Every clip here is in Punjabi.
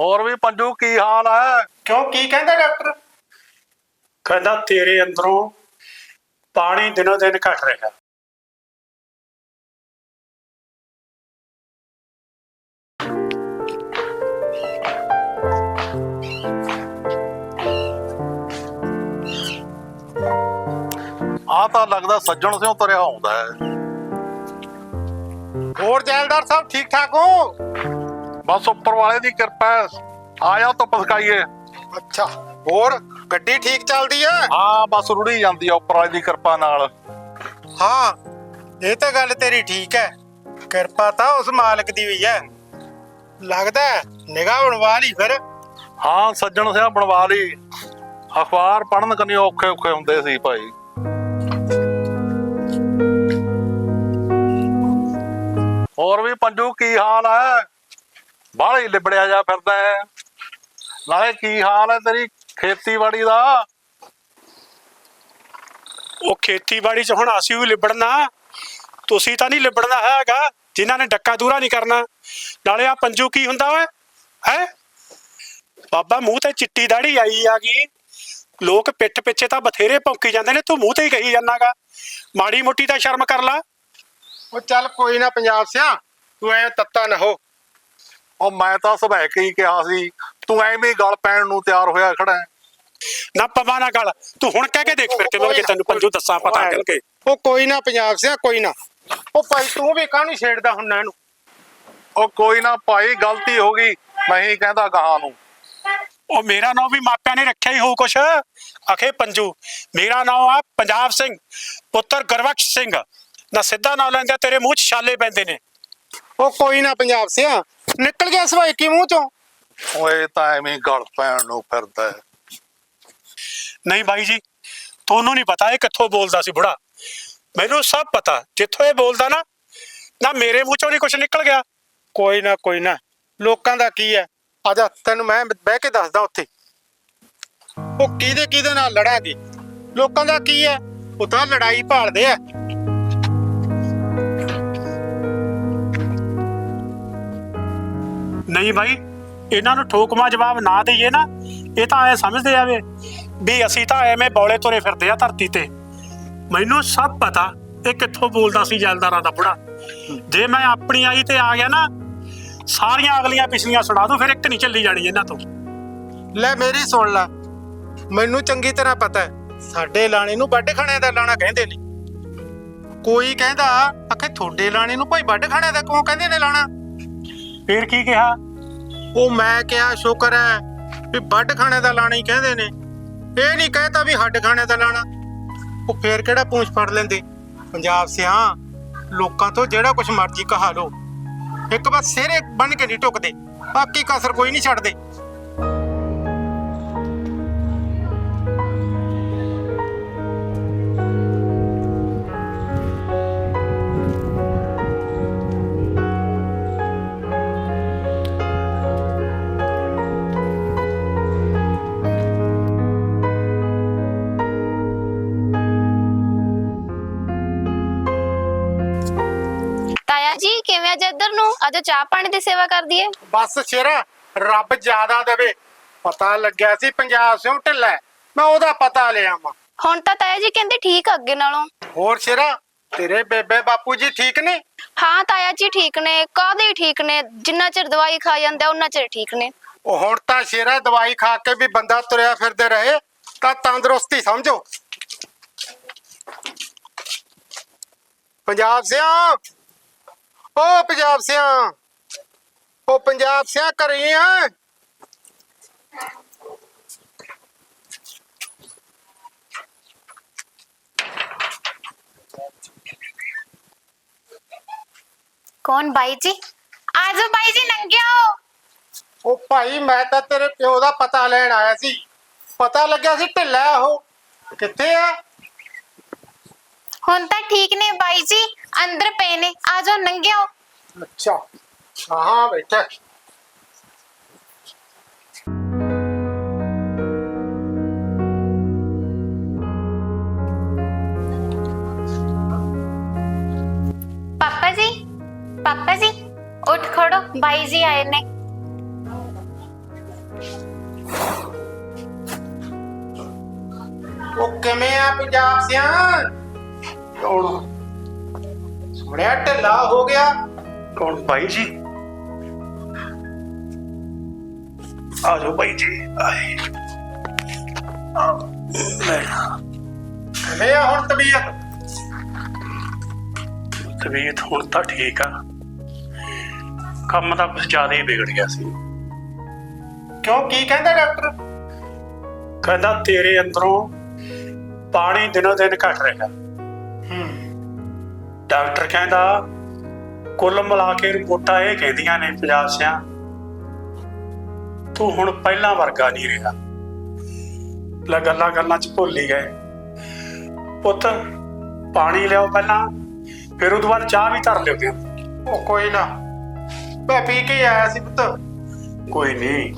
ਹੋਰ ਵੀ ਪੰਜੂ ਕੀ ਹਾਲ ਹੈ? ਕਿਉਂ ਕੀ ਕਹਿੰਦਾ ਡਾਕਟਰ? ਕਹਿੰਦਾ ਤੇਰੇ ਅੰਦਰੋਂ ਪਾਣੀ ਦਿਨੋ ਦਿਨ ਘਟ ਰਿਹਾ। ਆ ਤਾਂ ਲੱਗਦਾ ਸੱਜਣ ਸਿਓ ਤੁਰਿਆ ਆਉਂਦਾ ਹੈ। ਹੋਰ ਜੈਲਦਾਰ ਸਾਹਿਬ ਠੀਕ ਠਾਕ ਹੋ? ਬਸ ਉੱਪਰ ਵਾਲੇ ਦੀ ਕਿਰਪਾ ਹੈ। ਆ ਜਾ ਧੁੱਪ ਸਕਾਈਏ ਅੱਛਾ ਹੋਰ? ਗੱਡੀ ਠੀਕ ਚੱਲਦੀ ਹੈ? ਹਾਂ ਬਸ ਰੁੜੀ ਜਾਂਦੀ ਆ ਉੱਪਰ ਵਾਲੇ ਦੀ ਕਿਰਪਾ ਨਾਲ। ਹਾਂ ਇਹ ਤਾਂ ਗੱਲ ਤੇਰੀ ਠੀਕ ਹੈ। ਕਿਰਪਾ ਤਾਂ ਉਸ ਮਾਲਕ ਦੀ ਹੋਈ ਹੈ। ਲੱਗਦਾ ਨਿਗਾਹ ਬਣਵਾ ਲਈ ਫਿਰ। ਹਾਂ ਸੱਜਣ ਸਿਆ ਬਣਵਾ ਲਈ। ਅਖਬਾਰ ਪੜਨ ਕੰਨੀ ਔਖੇ ਔਖੇ ਹੁੰਦੇ ਸੀ ਭਾਈ। ਹੋਰ ਵੀ ਪੰਜੂ ਕੀ ਹਾਲ ਹੈ? ਬਾਹਲੀ ਲਿਬੜਿਆ ਜਾ ਫਿਰਦਾ ਹੈ। ਨਾਲੇ ਕੀ ਹਾਲ ਹੈ ਤੇਰੀ ਖੇਤੀਬਾੜੀ ਦਾ? ਉਹ ਖੇਤੀਬਾੜੀ 'ਚ ਹੁਣ ਅਸੀਂ ਵੀ ਲਿਬੜਨਾ। ਤੁਸੀਂ ਤਾਂ ਨਹੀਂ ਲਿਬੜਨਾ ਹੈਗਾ। ਜਿਨ੍ਹਾਂ ਨੇ ਡੱਕਾ ਦੂਰਾ ਨਹੀਂ ਕਰਨਾ। ਨਾਲੇ ਆ ਪੰਜੂ ਕੀ ਹੁੰਦਾ ਓਏ ਹੈ? ਬਾਬਾ, ਮੂੰਹ ਤੇ ਚਿੱਟੀ ਦਾੜੀ ਆਈ ਆਗੀ ਲੋਕ ਪਿੱਠ ਪਿੱਛੇ ਤਾਂ ਬਥੇਰੇ ਭੌਂਕੀ ਜਾਂਦੇ ਨੇ। ਤੂੰ ਮੂੰਹ ਤੇ ਹੀ ਕਹੀ ਜਾਨਾਗਾ। ਮਾੜੀ ਮੋਟੀ ਤਾਂ ਸ਼ਰਮ ਕਰ ਲਾ। ਉਹ ਚੱਲ ਕੋਈ ਨਾ ਪੰਜਾਬ ਸਿਆ ਤੂੰ ਐ ਤੱਤਾ ਨਾ ਹੋ। ਉਹ ਮੈਂ ਤਾਂ ਸੁਭਾਅ ਕੇ ਹੀ ਕਿਹਾ ਸੀ ਤੂੰ ਐਵੇਂ ਹੀ ਗਲ ਪੈਣ ਨੂੰ ਤਿਆਰ ਹੋਇਆ ਖੜਾ ਹੈ ਨਾ ਪਵਾ ਨਾ ਗੱਲ ਤੂੰ ਹੁਣ ਕਹਿ ਕੇ ਦੇਖ ਫਿਰ ਕੇ ਮੈਂ ਕਿ ਤੈਨੂੰ ਪੰਜੂ ਦੱਸਾਂ ਪਤਾ ਚੱਲ ਕੇ। ਉਹ ਕੋਈ ਨਾ ਪੰਜਾਬ ਸਿਆ ਕੋਈ ਨਾ। ਉਹ ਭਾਈ ਤੂੰ ਵੀ ਕਾਹਨੂੰ ਛੇੜਦਾ ਹੁੰਨਾ ਇਹਨੂੰ? ਉਹ ਕੋਈ ਨਾ ਭਾਈ ਗਲਤੀ ਹੋ ਗਈ ਮੈਂ ਹੀ ਕਹਿੰਦਾ ਗਾਹਾਂ ਨੂੰ। ਉਹ ਮੇਰਾ ਨਾਮ ਵੀ ਮਾਪਿਆਂ ਨੇ ਰੱਖਿਆ ਹੀ ਹੋਊ ਕੁਛ। ਅਖੇ ਪੰਜੂ ਮੇਰਾ ਨਾਮ ਆ ਪੰਜਾਬ ਸਿੰਘ ਪੁੱਤਰ ਗੁਰਬਖਸ਼ ਸਿੰਘ। ਨਾ ਸਿੱਧਾ ਨਾਮ ਲੈਂਦਾ ਤੇਰੇ ਮੂੰਹ 'ਚ ਛਾਲੇ ਪੈਂਦੇ ਨੇ। ਉਹ ਕੋਈ ਨਾ ਪੰਜਾਬ ਸਿਆ ਨਿਕਲ ਗਿਆ ਸਵਾਈ ਕੀ ਮੂੰਹ ਚੋਂ। ਓਏ ਤਾਂ ਐਵੇਂ ਗਲ ਪੈਣ ਨੂੰ ਫਿਰਦਾ ਹੈ। ਨਹੀਂ ਬਾਈ ਜੀ ਤੁਹਾਨੂੰ ਨਹੀਂ ਪਤਾ ਇਹ ਕਿੱਥੋਂ ਬੋਲਦਾ ਸੀ ਬੁੜਾ। ਮੈਨੂੰ ਸਭ ਪਤਾ ਜਿੱਥੋਂ ਇਹ ਬੋਲਦਾ ਨਾ ਨਾ ਮੇਰੇ ਮੂੰਹ 'ਚੋਂ ਨਹੀਂ ਕੁਛ ਨਿਕਲ ਗਿਆ। ਕੋਈ ਨਾ ਕੋਈ ਨਾ ਲੋਕਾਂ ਦਾ ਕੀ ਹੈ? ਆ ਜਾ ਤੈਨੂੰ ਮੈਂ ਬਹਿ ਕੇ ਦੱਸਦਾ ਉੱਥੇ। ਉਹ ਕਿਹਦੇ ਕਿਹਦੇ ਨਾਲ ਲੜਾਂਗੇ ਲੋਕਾਂ ਦਾ ਕੀ ਹੈ? ਉਹ ਤਾਂ ਲੜਾਈ ਭਾਲਦੇ ਆ। ਨਹੀਂ ਬਾਈ, ਇਹਨਾਂ ਨੂੰ ਠੋਕਮਾ ਜਵਾਬ ਨਾ ਦਈਏ ਨਾ, ਇਹ ਤਾਂ ਐ ਸਮਝਦੇ ਆਵੇ ਵੀ ਅਸੀਂ ਤਾਂ ਐਵੇਂ ਬੌਲੇ ਤੁਰੇ ਫਿਰਦੇ ਆ ਧਰਤੀ ਤੇ। ਮੈਨੂੰ ਸਭ ਪਤਾ ਇਹ ਕਿੱਥੋਂ ਬੋਲਦਾ ਸੀ ਜੈਲਦਾਰਾਂ ਦਾ ਬੁੜਾ। ਜੇ ਮੈਂ ਆਪਣੀ ਆਈ ਤੇ ਆ ਗਿਆ ਨਾ, ਸਾਰੀਆਂ ਅਗਲੀਆਂ ਪਿਛਲੀਆਂ ਸੁਣਾ ਦੂੰ, ਫਿਰ ਇੱਕ ਨਹੀਂ ਚੱਲੀ ਜਾਣੀ ਇਹਨਾਂ ਤੋਂ। ਲੈ ਮੇਰੀ ਸੁਣ ਲੈ, ਮੈਨੂੰ ਚੰਗੀ ਤਰ੍ਹਾਂ ਪਤਾ ਹੈ, ਸਾਡੇ ਲਾਣੇ ਨੂੰ ਵੱਢ ਖਾਣੇ ਦਾ ਲਾਣਾ ਕਹਿੰਦੇ ਨੇ। ਕੋਈ ਕਹਿੰਦਾ, ਆਖੇ ਤੁਹਾਡੇ ਲਾਣੇ ਨੂੰ ਕੋਈ ਵੱਢ ਖਾਣੇ ਦਾ ਕਿਉਂ ਕਹਿੰਦੇ ਨੇ ਲਾਣਾ? ਫਿਰ ਕੀ ਕਿਹਾ? ਉਹ ਮੈਂ ਕਿਹਾ, ਸ਼ੁਕਰ ਹੈ ਵੀ ਵੱਢ ਖਾਣੇ ਦਾ ਲਾਣਾ ਹੀ ਕਹਿੰਦੇ ਨੇ। ਇਹ ਨਹੀਂ ਕਹਿਤਾ ਵੀ ਹੱਡ ਖਾਣੇ ਦਾ ਲਾਣਾ। ਉਹ ਫੇਰ ਕਿਹੜਾ ਪੂੰਛ ਫੜ ਲੈਂਦੇ? ਪੰਜਾਬ ਸਿਆ ਲੋਕਾਂ ਤੋਂ ਜਿਹੜਾ ਕੁਝ ਮਰਜ਼ੀ ਕਹਾ ਲੋ ਇੱਕ ਬਸ ਸਿਰੇ ਬੰਨ ਕੇ ਨਹੀਂ ਟੁਕਦੇ, ਬਾਕੀ ਕਸਰ ਕੋਈ ਨਹੀਂ ਛੱਡਦੇ। ਅੱਜ ਚਾਹ ਪਾਣੀ ਦੀ ਸੇਵਾ ਕਰ ਦਈਏ ਬਸ ਸ਼ੇਰਾ ਰੱਬ ਜ਼ਿਆਦਾ ਦੇਵੇ। ਪਤਾ ਲੱਗਿਆ ਸੀ ਪੰਜਾਬ ਸਿਓ ਢਿੱਲਾ। ਮੈਂ ਉਹਦਾ ਪਤਾ ਲਿਆ ਵਾਂ ਹੁਣ ਤਾਂ ਤਾਇਆ ਜੀ ਕਹਿੰਦੇ ਠੀਕ ਆ ਅੱਗੇ ਨਾਲੋਂ। ਹੋਰ ਸ਼ੇਰਾ ਤੇਰੇ ਬੇਬੇ ਬਾਪੂ ਜੀ ਠੀਕ ਨੇ? ਹਾਂ ਤਾਇਆ ਜੀ ਠੀਕ ਨੇ। ਕਾਹਦੇ ਠੀਕ ਨੇ? ਜਿੰਨਾ ਚਿਰ ਦਵਾਈ ਖਾ ਜਾਂਦੇ ਉਹਨਾਂ ਚਿਰ ਠੀਕ ਨੇ। ਉਹ ਹੁਣ ਤਾਂ ਸ਼ੇਰਾ ਦਵਾਈ ਖਾ ਕੇ ਵੀ ਬੰਦਾ ਤੁਰਿਆ ਫਿਰਦੇ ਰਹੇ ਤਾਂ ਤੰਦਰੁਸਤੀ ਸਮਝੋ। ਪੰਜਾਬ ਸਿਆ ਓ ਪੰਜਾਬ ਸਿਆ। ਓ ਪੰਜਾਬ ਸਿਆ ਕਰੀ ਆ। ਕੌਣ ਬਾਈ ਜੀ? ਆਜੋ ਬਾਈ ਜੀ ਨੰਗਿਓ। ਉਹ ਭਾਈ ਮੈਂ ਤਾਂ ਤੇਰੇ ਪਿਓ ਦਾ ਪਤਾ ਲੈਣ ਆਇਆ ਸੀ। ਪਤਾ ਲੱਗਿਆ ਸੀ ਢਿੱਲਾ ਉਹ। ਕਿੱਥੇ ਆ? ਹੁਣ ਤਾਂ ਠੀਕ ਨੇ ਬਾਈ ਜੀ ਅੰਦਰ ਪਏ ਨੇ ਆ ਜਾ ਜਾਓ ਨੰਗਿਓ अच्छा ਹਾਂ ਬੈਠਾ ਪਾਪਾ ਜੀ ਪਾਪਾ ਜੀ ਉੱਠ ਖੜੋ ਬਾਈ ਜੀ ਆਏ ਨੇ ਉਹ ਕਿਵੇਂ ਆ ਪੰਜਾਬ ਸਿਆਂ ਕੌਣ? ਸੁਣਿਆ ਢਿੱਲਾ ਹੋ ਗਿਆ? ਕੌਣ ਭਾਈ ਜੀ? ਆ ਜਾਓ ਭਾਈ ਜੀ, ਆਏ। ਆ ਲੈ। ਆ ਹੁਣ ਤਬੀਅਤ? ਤਬੀਅਤ ਹੁਣ ਤਾਂ ਠੀਕ ਆ। ਕੰਮ ਤਾਂ ਕੁਝ ਜ਼ਿਆਦਾ ਹੀ ਵਿਗੜ ਗਿਆ ਸੀ। ਕਿਉਂ, ਕੀ ਕਹਿੰਦਾ ਡਾਕਟਰ? ਕਹਿੰਦਾ ਤੇਰੇ ਅੰਦਰੋਂ ਪਾਣੀ ਦਿਨੋ ਦਿਨ ਘਟ ਰਿਹਾ। ਡਾਕਟਰ ਕਹਿੰਦਾ ਕੁੱਲ ਮਿਲਾ ਕੇ ਰਿਪੋਰਟਾਂ ਇਹ ਕਹਿੰਦੀਆਂ ਨੇ ਪੰਜਾਬ ਸਿਆਂ ਤੂੰ ਹੁਣ ਪਹਿਲਾਂ ਵਰਗਾ ਨਹੀਂ ਰਿਹਾ। ਲੈ ਗੱਲਾਂ ਗੱਲਾਂ ਚ ਭੁੱਲ ਹੀ ਗਏ। ਪੁੱਤ ਪਾਣੀ ਲਿਆਓ ਪਹਿਲਾਂ ਫਿਰ ਉਹਦੇ ਬਾਅਦ ਚਾਹ ਵੀ ਧਰ ਲਿਓ ਕਿ ਉਹ ਕੋਈ ਨਾ ਮੈਂ ਪੀ ਕੇ ਆਇਆ ਸੀ ਪੁੱਤ। ਕੋਈ ਨਹੀਂ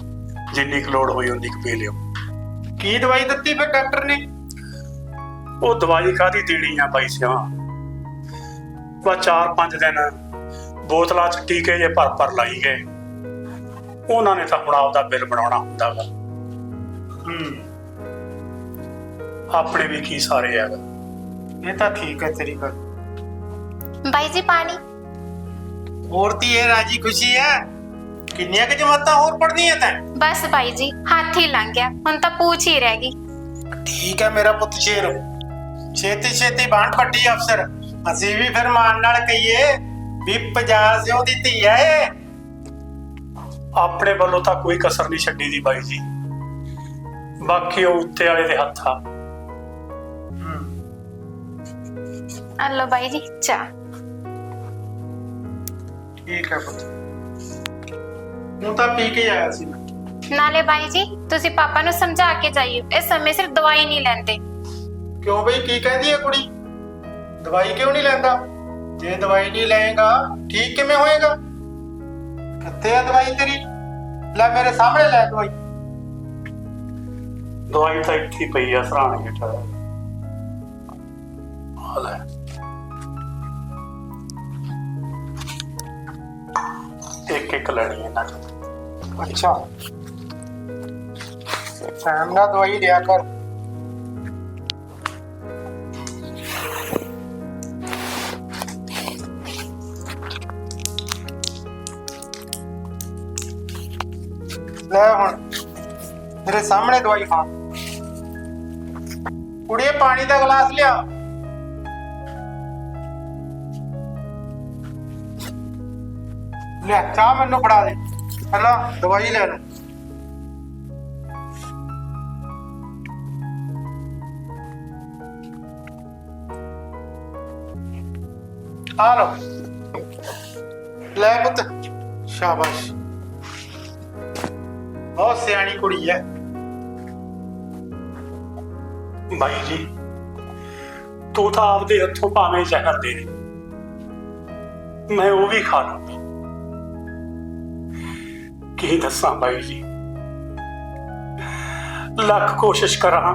ਜਿੰਨੀ ਕੁ ਲੋੜ ਹੋਈ ਉਨੀ ਕੁ ਪੀ ਲਿਓ। ਕੀ ਦਵਾਈ ਦਿੱਤੀ ਫਿਰ ਡਾਕਟਰ ਨੇ? ਉਹ ਦਵਾਈ ਕਾਦੀ ਦੇਣੀ ਆ ਬਾਈ ਸਿਆ ਚਾਰ ਪੰਜ ਦਿਨ ਬੋਤਲਾਂ ਚ ਟੀਕੇ ਜੇ ਭਰ ਭਰ ਲਾਈ ਗਏ। ਉਹਨਾਂ ਨੇ ਤਾਂ ਹੁਣ ਆਪਦਾ ਬਿੱਲ ਬਣਾਉਣਾ ਹੁੰਦਾ ਵਾ। ਹੂੰ। ਆਪਣੇ ਵੀ ਕੀ ਸਾਰੇ ਹੈਗਾ ਇਹ ਤਾਂ ਠੀਕ ਹੈ ਤੇਰੀ ਗੱਲ। ਬਾਈ ਜੀ ਪਾਣੀ। ਹੋਰ ਤੀ ਇਹ ਰਾਜੀ ਖੁਸ਼ੀ ਹੈ? ਕਿੰਨੀਆਂ ਕਿ ਜਮਾਤਾਂ ਹੋਰ ਪੜ੍ਹਨੀਆਂ ਤੈਂ? ਬਸ ਬਾਈ ਜੀ ਹੱਥ ਹੀ ਲੰਘ ਗਿਆ। ਹੁਣ ਤਾਂ ਪੂਛ ਹੀ ਰਹਿ ਗਈ। ਠੀਕ ਹੈ ਮੇਰਾ ਪੁੱਤ ਸ਼ੇਰ। ਛੇਤੀ ਛੇਤੀ ਬਾਣ ਪੱਟੀ ਅਫਸਰ। ਅਸੀਂ ਵੀ ਫਿਰ ਮਾਨ ਨਾਲ ਕਹੀਏ ਵੀ 50 ਸਿਓ ਦੀ ਧੀ ਹੈ ਇਹ। ਆਪਣੇ ਵੱਲੋਂ ਤਾਂ ਕੋਈ ਕਸਰ ਨਹੀਂ ਛੱਡੀ ਦੀ ਬਾਈ ਜੀ। ਬਾਕੀ ਉਹ ਉੱਤੇ ਵਾਲੇ ਦੇ ਹੱਥ। ਆ ਆ ਲਓ ਬਾਈ ਜੀ ਚਾਹ। ਠੀਕ ਹੈ ਪੁੱਤ। ਹੁਣ ਤਾਂ ਪੀ ਕੇ ਆਇਆ ਸੀ। ਮੈਂ ਨਾਲੇ ਬਾਈ ਜੀ ਤੁਸੀਂ ਪਾਪਾ ਨੂੰ ਸਮਝਾ ਕੇ ਜਾਈਓ। ਇਹ ਸਮੇਂ ਸਿਰ ਦਵਾਈ ਨਹੀਂ ਲੈਂਦੇ। ਕਿਉਂ ਬਈ? ਕੀ ਕਹਿੰਦੀ ਹੈ ਕੁੜੀ? ਦਵਾਈ ਕਿਉਂ ਨਹੀਂ ਲੈਂਦਾ? ਜੇ ਦਵਾਈ ਨਹੀਂ ਲਏਗਾ ਠੀਕ ਕਿਵੇਂ ਹੋਏਗਾ? ਕਿੱਥੇ ਆ ਦਵਾਈ ਤੇਰੀ? ਲੈ ਮੇਰੇ ਸਾਹਮਣੇ ਲੈ ਦਵਾਈ। ਦਵਾਈ ਤਾਂ ਇੱਥੇ ਪਈ ਆ ਸਰਾਣੇ ਹੇਠ। ਆ ਲੈ। ਇੱਕ ਇੱਕ ਲੈਣੀ ਹੈ ਨਾ ਅੱਛਾ। ਟਾਈਮ ਨਾਲ ਦਵਾਈ ਲਿਆ ਕਰ। ਸਾਹਮਣੇ ਦਵਾਈ ਖਾ। ਕੁੜੀਏ, ਪਾਣੀ ਦਾ ਗਲਾਸ ਲਿਆ। ਲੈ, ਚਾਹ ਮੈਨੂੰ ਫੜਾ ਦੇ। ਪਹਿਲਾਂ ਦਵਾਈ ਲੈ ਲੈ ਆ ਲੋ ਲੈ ਪੁੱਤ। ਸ਼ਾਬਾਸ਼। ਬਹੁਤ ਸਿਆਣੀ ਕੁੜੀ ਹੈ ਬਾਈ ਜੀ, ਤੂੰ ਤਾਂ ਆਪਦੇ ਹੱਥੋਂ ਭਾਵੇਂ ਜ਼ਹਿਰ ਦੇ ਦੇ। ਮੈਂ ਉਹ ਵੀ ਖਾ ਲੂੰਗਾ ਕੀ ਦੱਸਾਂ ਬਾਈ ਜੀ? ਲੱਖ ਕੋਸ਼ਿਸ਼ ਕਰਾਂ,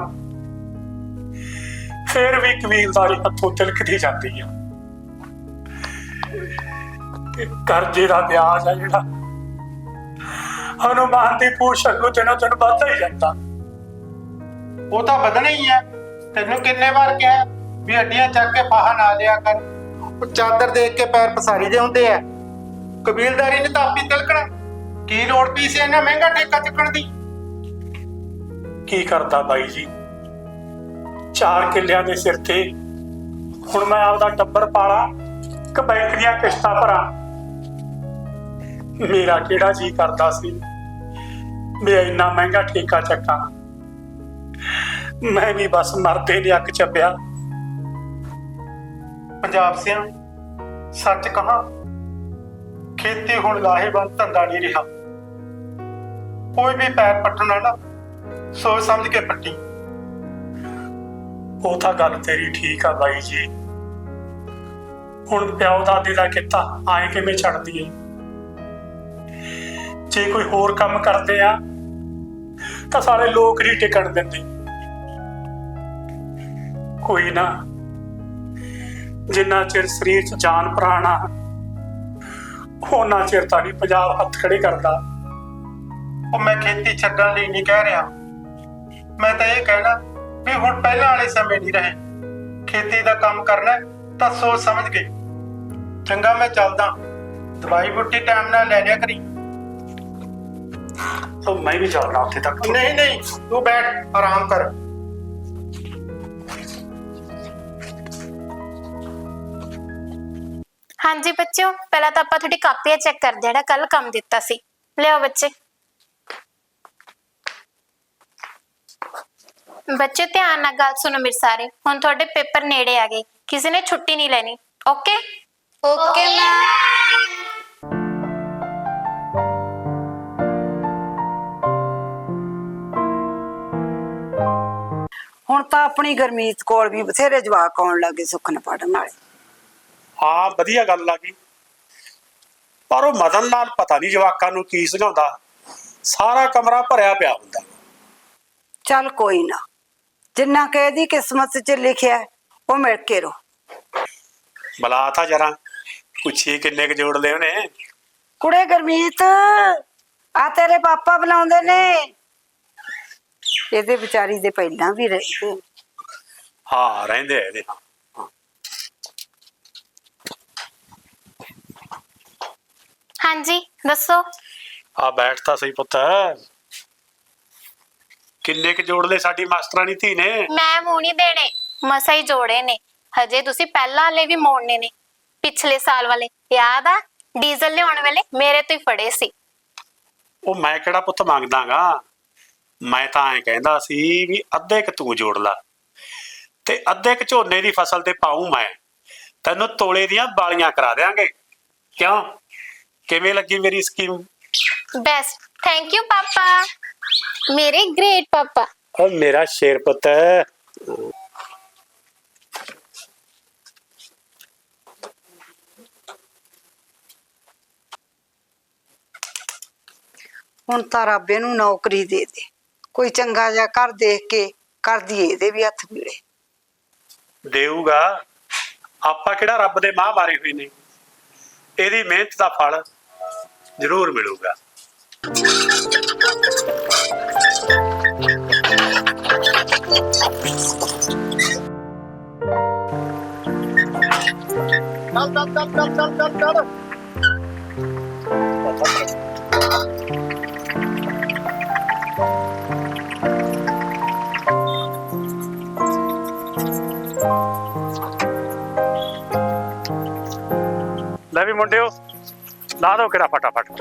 ਫੇਰ ਵੀ ਕਬੀਲਦਾਰੀ ਹੱਥੋਂ ਤਿਲਕਦੀ ਜਾਂਦੀ ਆ। ਕਰਜ਼ੇ ਦਾ ਵਿਆਜ ਆ ਜਿਹੜਾ, ਹਨੂਮਾਨ ਦੀ ਪੂਛ ਅੱਗੋਂ ਦਿਨੋਂ ਦਿਨ ਵੱਧਦਾ ਹੀ ਜਾਂਦਾ। ਉਹ ਤਾਂ ਵਧਣਾ ਹੀ ਹੈ ਤੈਨੂੰ ਕਿੰਨੇ ਵਾਰ ਕਿਹਾ ਵੀ ਹੱਡੀਆਂ ਚੱਕ ਕੇ ਫਾਹਾ ਨਾ ਲਿਆ ਕਰ। ਉਹ ਚਾਦਰ ਦੇਖ ਕੇ ਪੈਰ ਪਸਾਰੀ ਦੇ ਹੁੰਦੇ ਆ। ਕਬੀਲਦਾਰੀ ਨੇ ਤਾਂ ਆਪੀ ਤਿਲਕਣਾ। ਕੀ ਲੋੜ ਪਈ ਸੀ ਇੰਨਾ ਮਹਿੰਗਾ ਠੇਕਾ ਚੁੱਕਣ ਦੀ? ਕੀ ਕਰਦਾ ਬਾਈ ਜੀ? ਚਾਰ ਕਿੱਲਿਆਂ ਦੇ ਸਿਰ ਤੇ ਹੁਣ ਮੈਂ ਆਪਦਾ ਟੱਬਰ ਪਾਲਾਂ ਕਿ ਬੈਂਕ ਦੀਆਂ ਕਿਸ਼ਤਾਂ ਭਰਾਂ। ਮੇਰਾ ਕਿਹੜਾ ਜੀ ਕਰਦਾ ਸੀ? ਮੈਂ ਇੰਨਾ ਮਹਿੰਗਾ ਠੇਕਾ ਚੱਕਾਂ। ਮੈਂ ਵੀ ਬਸ ਮਰਦੇ ਨੇ ਅੱਗ ਚੱਪਿਆ ਪੰਜਾਬ ਸਿਆਂ, ਸੱਚ ਕਹਾ, ਖੇਤੀ ਹੁਣ ਲਾਹੇਵੰਦ ਧੰਦਾ ਨਹੀਂ ਰਿਹਾ। ਕੋਈ ਵੀ ਪੈਰ ਪੱਟਣਾ ਨਾ ਸੋਚ ਸਮਝ ਕੇ ਪੱਟੀ। ਉਹ ਤਾਂ ਗੱਲ ਤੇਰੀ ਠੀਕ ਆ ਬਾਈ ਜੀ। ਹੁਣ ਪਿਓ ਦਾਦੇ ਦਾ ਕਿੱਤਾ, ਆਏ ਕਿਵੇਂ ਛੱਡ ਦਈਏ ਜੇ ਕੋਈ ਹੋਰ ਕੰਮ ਕਰਦੇ ਆ ਤਾਂ ਸਾਰੇ ਲੋਕ ਨਹੀਂ ਟਿਕਣ ਦਿੰਦੇ। ਕੋਈ ਨਾ, ਜਿੰਨਾ ਚਿਰ ਸਰੀਰ 'ਚ ਜਾਨ ਪ੍ਰਾਣ ਆ ਉਹਨਾਂ ਚਿਰ ਤਾਂ ਨਹੀਂ ਪੰਜਾਬ ਹੱਥ ਖੜੇ ਕਰਦਾ। ਉਹ ਮੈਂ ਖੇਤੀ ਛੱਡਣ ਲਈ ਨਹੀਂ ਕਹਿ ਰਿਹਾ। ਮੈਂ ਤਾਂ ਇਹ ਕਹਿਣਾ ਵੀ ਹੁਣ ਪਹਿਲਾਂ ਵਾਲੇ ਸਮੇਂ ਨਹੀਂ ਰਹੇ। ਖੇਤੀ ਦਾ ਕੰਮ ਕਰਨਾ ਤਾਂ ਸੋਚ ਸਮਝ ਕੇ। ਚੰਗਾ ਮੈਂ ਚੱਲਦਾ। ਦਵਾਈ ਬੁੱਟੀ ਟਾਈਮ ਨਾਲ ਲੈ ਲਿਆ ਕਰੀ। ਤਾਂ ਮੈਂ ਵੀ ਚੱਲਦਾ ਉੱਥੇ ਤੱਕ। ਨਹੀਂ ਨਹੀਂ ਤੂੰ ਬੈਠ ਆਰਾਮ ਕਰ। ਹਾਂਜੀ ਬੱਚਿਓ ਪਹਿਲਾਂ ਤਾਂ ਆਪਾਂ ਤੁਹਾਡੀ ਕਾਪੀਆਂ ਚੈੱਕ ਕਰਦੇ ਹਾਂ ਜਿਹੜਾ ਕੱਲ ਕੰਮ ਦਿੱਤਾ ਸੀ। ਲਿਓ ਬੱਚੇ। ਬੱਚੇ ਧਿਆਨ ਨਾਲ ਗੱਲ ਸੁਣੋ ਮੇਰੇ ਸਾਰੇ। ਹੁਣ ਤੁਹਾਡੇ ਪੇਪਰ ਨੇੜੇ ਆ ਗਏ। ਕਿਸੇ ਨੇ ਛੁੱਟੀ ਨਹੀਂ ਲੈਣੀ। ਓਕੇ? ਓਕੇ ਮੈਮ ਹੁਣ ਤਾਂ ਆਪਣੀ ਗਰਮੀਤ ਕੋਲ ਵੀ ਬਥੇਰੇ ਜਵਾਕ ਆਉਣ ਲੱਗੇ ਸੁੱਖਣ ਪੜਨ ਵਾਲੇ। ਹਾਂ ਵਧੀਆ ਗੱਲ ਆ ਗਈ ਪਰ ਉਹ ਮਦਨ ਲਾਲ ਪਤਾ ਨਹੀਂ ਜਵਾਕਾਂ ਨੂੰ ਕੀ ਸਿਖਾਉਂਦਾ। ਸਾਰਾ ਕਮਰਾ ਭਰਿਆ ਪਿਆ ਹੁੰਦਾ। ਚੱਲ ਕੋਈ ਨਾ। ਜਿੰਨਾ ਕਿ ਇਹਦੀ ਕਿਸਮਤ 'ਚ ਲਿਖਿਆ ਉਹ ਮਿਲ ਕੇ ਰੋ। ਬਲਾ ਤਾਂ ਜਰਾ। ਪੁੱਛੀ ਕਿੰਨੇ ਕੁ ਜੋੜਦੇ ਉਹਨੇ। ਕੁੜੇ ਗਰਮੀਤ ਆ ਤੇਰੇ ਪਾਪਾ ਬੁਲਾਉਂਦੇ ਨੇ। ਇਹਦੇ ਵਿਚਾਰੀ ਦੇ ਪਹਿਲਾਂ ਵੀ ਰਹਿੰਦੇ ਹਾਂ ਰਹਿੰਦੇ ਆ ਇਹਦੇ। ਹਾਂ ਹਾਂਜੀ ਦੱਸੋ। ਆ ਬੈਠ ਤਾਂ ਸਹੀ ਪੁੱਤ। ਕਿੰਨੇ ਕੁ ਜੋੜ ਲਏ ਸਾਡੀ ਮਾਸਟਰਾਣੀ ਧੀ ਨੇ? ਮੈਂ ਮੂੰਹ ਨਹੀਂ ਦੇਣੇ ਮਸਾ ਹੀ ਜੋੜੇ ਨੇ। ਹਜੇ ਤੁਸੀਂ ਪਹਿਲਾਂ ਵਾਲੇ ਵੀ ਮੋੜਨੇ ਨੇ ਪਿਛਲੇ ਸਾਲ ਵਾਲੇ। ਯਾਦ ਆ ਡੀਜ਼ਲ ਲਿਆਉਣ ਵੇਲੇ ਮੇਰੇ ਤੋਂ ਹੀ ਫੜੇ ਸੀ। ਉਹ ਮੈਂ ਕਿਹੜਾ ਪੁੱਤ ਮੰਗਦਾਗਾ? ਮੈਂ ਤਾਂ ਐ ਕਹਿੰਦਾ ਸੀ ਵੀ ਅੱਧੇ ਕ ਤੂੰ ਜੋੜ ਲਾ। ਤੇ ਅੱਧੇ ਕ ਝੋਨੇ ਦੀ ਫਸਲ ਤੇ ਪਾਉਂ ਮੈਂ। ਤੈਨੂੰ ਤੋਲੇ ਦੀਆਂ ਬਾਲੀਆਂ ਕਰਾ ਦੇਾਂਗੇ ਕਿਉਂ? ਕਿਵੇਂ ਲੱਗੀ ਮੇਰੀ ਸਕੀਮ ਬੈਸਟ ਥੈਂਕ ਯੂ ਪਾਪਾ। ਮੇਰੇ ਗ੍ਰੇਟ ਪਾਪਾ। ਉਹ ਮੇਰਾ ਸ਼ੇਰ ਪੁੱਤ। ਹੁਣ ਤਾਂ ਰੱਬ ਇਹਨੂੰ ਨੌਕਰੀ ਦੇ ਦੇ। ਕੋਈ ਚੰਗਾ ਜਿਹਾ ਘਰ ਦੇਖ ਕੇ ਕਰ ਦਈਏ ਇਹਦੇ ਵੀ ਹੱਥ ਪੀੜੇ ਦੇਊਗਾ। ਆਪਾਂ ਕਿਹੜਾ ਰੱਬ ਦੇ ਮਾਂ ਮਾਰੇ ਹੋਏ ਨੇ। ਇਹਦੀ ਮਿਹਨਤ ਦਾ ਫਲ ਜ਼ਰੂਰ ਮਿਲੂਗਾ। ਚੱਲ ਚੱਲ ਚੱਲ ਚੱਲ ਚੱਲ ਚੱਲ। ਮੁੰਡਿਓ ਲਾ ਦੋ ਕਿਰਾ ਫਟਾਫਟ।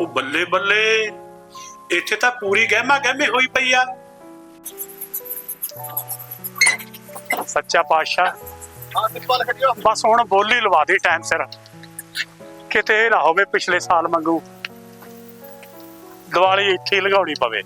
ਉਹ ਬੱਲੇ ਬੱਲੇ ਇੱਥੇ ਤਾਂ ਪੂਰੀ ਗਹਿਮਾ ਗਹਿਮੇ ਹੋਈ ਪਈ ਆ। ਸੱਚਾ ਪਾਤਸ਼ਾਹ ਬਸ ਹੁਣ ਬੋਲੀ ਲਵਾ ਦੇ ਟਾਈਮ ਸਿਰ। ਕਿਤੇ ਨਾ ਹੋਵੇ ਪਿਛਲੇ ਸਾਲ ਮੰਗੂ ਦੀਵਾਲੀ ਇੱਥੇ ਲਗਾਉਣੀ ਪਵੇ।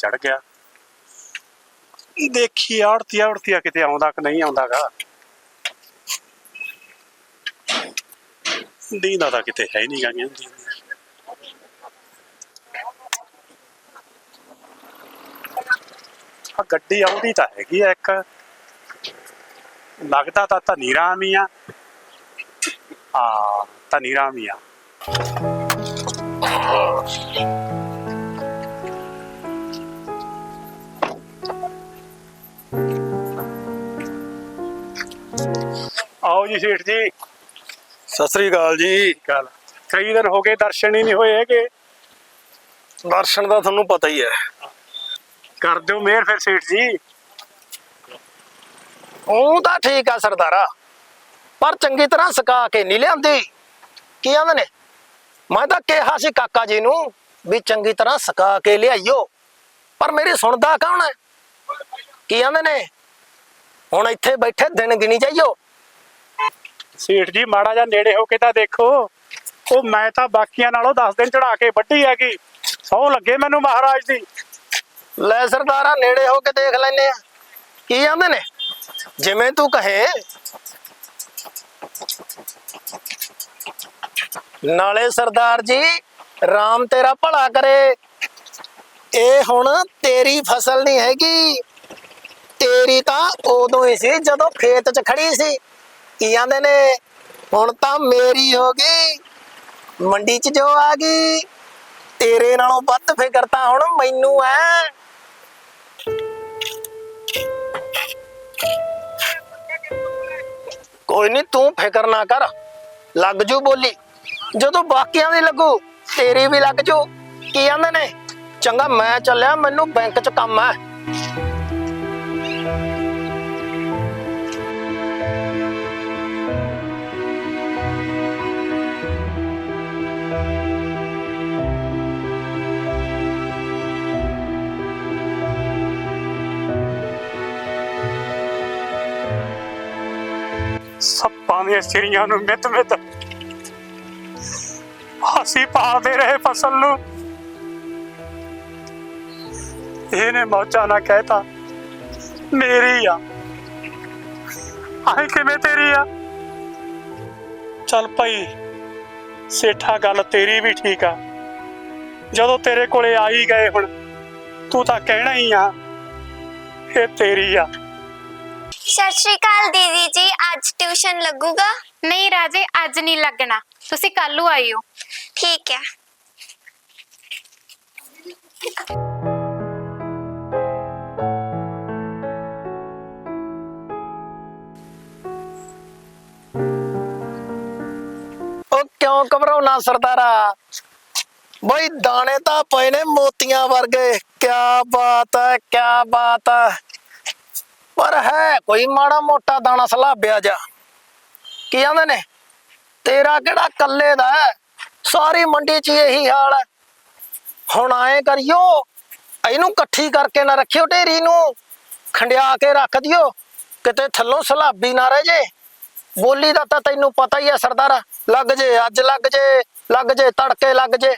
ਚੜ ਗਿਆ। ਦੇਖੀ ਆੜਤੀ ਆੜਤੀ ਕਿਤੇ ਆਉਂਦਾ ਕਿ ਨਹੀਂ ਆਉਂਦਾਗਾ। ਦੀਦਾ ਤਾਂ ਕਿਤੇ ਹੈ ਨਹੀਂ ਗਾਈਆਂ ਆ ਗੱਡੀ ਆਉਂਦੀ ਤਾਂ ਹੈਗੀ ਆ ਇੱਕ। ਲੱਗਦਾ ਤਾਂ ਧਨੀ ਰਾਮ ਹੀ ਆ ਆ ਧਨੀ ਰਾਮ ਹੀ ਆ ਆਓ ਜੀ ਸੇਠ ਜੀ। ਸਤਿ ਸ੍ਰੀ ਅਕਾਲ ਜੀ। ਗੱਲ। ਕਈ ਦਿਨ ਹੋ ਗਏ ਦਰਸ਼ਨ ਹੀ ਨਹੀਂ ਹੋਏ ਹੈਗੇ। ਦਰਸ਼ਨ ਦਾ ਤੁਹਾਨੂੰ ਪਤਾ ਹੀ ਹੈ। ਕਰ ਦਿਓ ਮਿਹਰ ਫਿਰ ਸੇਠ ਜੀ। ਉਹ ਤਾਂ ਠੀਕ ਆ ਸਰਦਾਰਾ ਪਰ ਚੰਗੀ ਤਰ੍ਹਾਂ ਸਕਾ ਕੇ ਨਹੀਂ ਲਿਆਂਦੀ। ਕੀ ਆਂਦੇ ਨੇ? ਮੈਂ ਤਾਂ ਕਿਹਾ ਸੀ ਕਾਕਾ ਜੀ ਨੂੰ ਵੀ ਚੰਗੀ ਤਰ੍ਹਾਂ ਸਕਾ ਕੇ ਲਿਆਈਓ ਪਰ ਮੇਰੀ ਸੁਣਦਾ ਕੌਣ ਹੈ? ਕੀ ਆਂਦੇ ਨੇ? ਹੁਣ ਇੱਥੇ ਬੈਠੇ ਦਿਨ ਗਿਣੀ ਜਾਈਓ। ਸੇਠ ਜੀ, ਮਾੜਾ ਜਿਹਾ ਨੇੜੇ ਹੋ ਕੇ ਤਾਂ ਦੇਖੋ। ਉਹ ਮੈਂ ਤਾਂ ਬਾਕੀਆਂ ਨਾਲੋਂ 10 ਦਿਨ ਚੜਾ ਕੇ ਵੱਢੀ ਹੈਗੀ। ਸੌ ਲੱਗੇ ਮੈਨੂੰ ਮਹਾਰਾਜ ਦੀ। ਲੈ ਸਰਦਾਰਾ, ਨੇੜੇ ਹੋ ਕੇ ਦੇਖ ਲੈਨੇ ਆ। ਕੀ ਆਂਦੇ ਨੇ? ਜਿਵੇਂ ਤੂੰ ਕਹੇ। ਨਾਲੇ ਸਰਦਾਰ ਜੀ, ਰਾਮ ਤੇਰਾ ਭਲਾ ਕਰੇ। ਇਹ ਹੁਣ ਤੇਰੀ ਫਸਲ ਨਹੀਂ ਹੈਗੀ। ਤੇਰੀ ਤਾਂ ਉਦੋਂ ਹੀ ਸੀ ਜਦੋਂ ਖੇਤ 'ਚ ਖੜੀ ਸੀ। ਕੀ ਆਂਦੇ ਨੇ? ਹੁਣ ਤਾਂ ਮੇਰੀ ਹੋ ਗਈ, ਮੰਡੀ 'ਚ ਜੋ ਆ ਗਈ। ਤੇਰੇ ਨਾਲੋਂ ਵੱਧ ਫਿਕਰ ਤਾਂ ਹੁਣ ਮੈਨੂੰ ਐ। ਕੋਈ ਨਹੀਂ ਤੂੰ ਫਿਕਰ ਨਾ ਕਰ। ਲੱਗ ਜੂ ਬੋਲੀ। ਜਦੋਂ ਬਾਕੀਆਂ ਦੀ ਲੱਗੂ, ਤੇਰੀ ਵੀ ਲੱਗ ਜੂ। ਕੀ ਆਂਦੇ ਨੇ? ਚੰਗਾ, ਮੈਂ ਚੱਲਿਆ, ਮੈਨੂੰ ਬੈਂਕ 'ਚ ਕੰਮ ਐ। ਸੱਪਾਂ ਦੀਆਂ ਸਿਰੀਆਂ ਨੂੰ ਮਿੱਤ ਮਿੱਤ ਅਸੀਂ ਪਾਲਦੇ ਰਹੇ ਫਸਲ ਨੂੰ। ਇਹਨੇ ਮੌਜਾ ਨਾ ਕਹਿਤਾ, ਮੇਰੀ ਆ। ਆਏ ਕਿਵੇਂ ਤੇਰੀ ਆ? ਚੱਲ ਭਾਈ, ਸੇਠਾ ਗੱਲ ਤੇਰੀ ਵੀ ਠੀਕ ਆ। ਜਦੋਂ ਤੇਰੇ ਕੋਲੇ ਆਈ ਗਏ ਹੁਣ, ਤੂੰ ਤਾਂ ਕਹਿਣਾ ਹੀ ਆ, ਇਹ ਤੇਰੀ ਆ। ਸਤਿ ਸ਼੍ਰੀ ਅਕਾਲ ਦੀਦੀ ਜੀ ਅੱਜ ਟਿਊਸ਼ਨ ਲੱਗੂਗਾ? ਨਹੀਂ ਰਾਜੇ ਅੱਜ ਨਹੀਂ ਲੱਗਣਾ। ਤੁਸੀਂ ਕੱਲ ਨੂੰ ਆਇਓ। ਠੀਕ ਹੈ। ਉਹ ਕਿਉਂ ਘਬਰਾਉਣਾ ਸਰਦਾਰਾ? ਬਈ ਦਾਣੇ ਤਾਂ ਪਏ ਨੇ ਮੋਤੀਆਂ ਵਰਗੇ। ਕਿਆ ਬਾਤ ਹੈ ਕਿਆ ਬਾਤ ਹੈ। ਪਰ ਹੈ, ਕੋਈ ਮਾੜਾ ਮੋਟਾ ਦਾਣਾ ਸਲਾਬਿਆ ਜਾ। ਕੀ ਆਂਦੇ ਨੇ? ਤੇਰਾ ਕਿਹੜਾ ਕੱਲੇ ਦਾ ਹੈ? ਸਾਰੀ ਮੰਡੀ 'ਚ ਇਹੀ ਹਾਲ ਹੈ। ਹੁਣ ਆਏ ਕਰਿਓ, ਇਹਨੂੰ ਇਕੱਠੀ ਕਰਕੇ ਨਾ ਰੱਖਿਓ ਢੇਰੀ ਨੂੰ। ਖੰਡਿਆ ਕੇ ਰੱਖ ਦਿਓ, ਕਿਤੇ ਥੱਲੋਂ ਸਲਾਬੀ ਨਾ ਰਹਿ ਜੇ। ਬੋਲੀ ਦਾ ਤਾਂ ਤੈਨੂੰ ਪਤਾ ਹੀ ਹੈ ਸਰਦਾਰ, ਲੱਗ ਜੇ, ਅੱਜ ਲੱਗ ਜੇ ਲੱਗ ਜੇ, ਤੜਕੇ ਲੱਗ ਜੇ।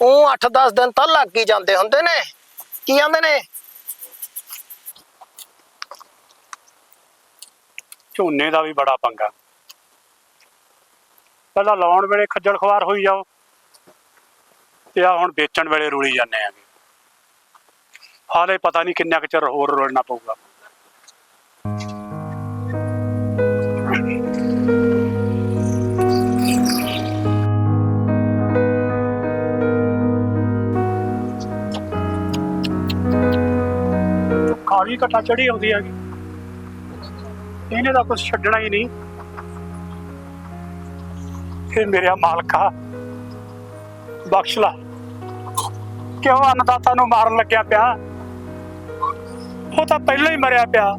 ਉਹ 8-10 ਦਿਨ ਤਾਂ ਲੱਗ ਹੀ ਜਾਂਦੇ ਹੁੰਦੇ ਨੇ। ਕੀ ਆਂਦੇ ਨੇ? ਝੋਨੇ ਦਾ ਵੀ ਬੜਾ ਪੰਗਾ। ਪਹਿਲਾਂ ਲਾਉਣ ਵੇਲੇ ਖੱਜਲ ਖਵਾਰ ਹੋਈ ਜਾਓ, ਤੇ ਆ ਹੁਣ ਵੇਚਣ ਵੇਲੇ ਰੁਲੀ ਜਾਂਦੇ ਆ। ਹਾਲੇ ਪਤਾ ਨਹੀਂ ਕਿੰਨਾ ਕੁ ਚਿਰ ਹੋਰ ਰੁਲਣਾ ਪਊਗਾ। ਕਾਲੀ ਘਟਾ ਚੜੀ ਆਉਂਦੀ ਹੈਗੀ ਇਹਨੇ ਤਾਂ ਕੁਝ ਛੱਡਣਾ ਹੀ ਨਹੀਂ। ਇਹ ਮੇਰਾ ਮਾਲਕਾ, ਬਖਸ਼ ਲਾ। ਕਿਉਂ ਅੰਨਦਾਤਾ ਨੂੰ ਮਾਰਨ ਲੱਗਿਆ ਪਿਆ? ਉਹ ਤਾਂ ਪਹਿਲਾਂ ਹੀ ਮਰਿਆ ਪਿਆ।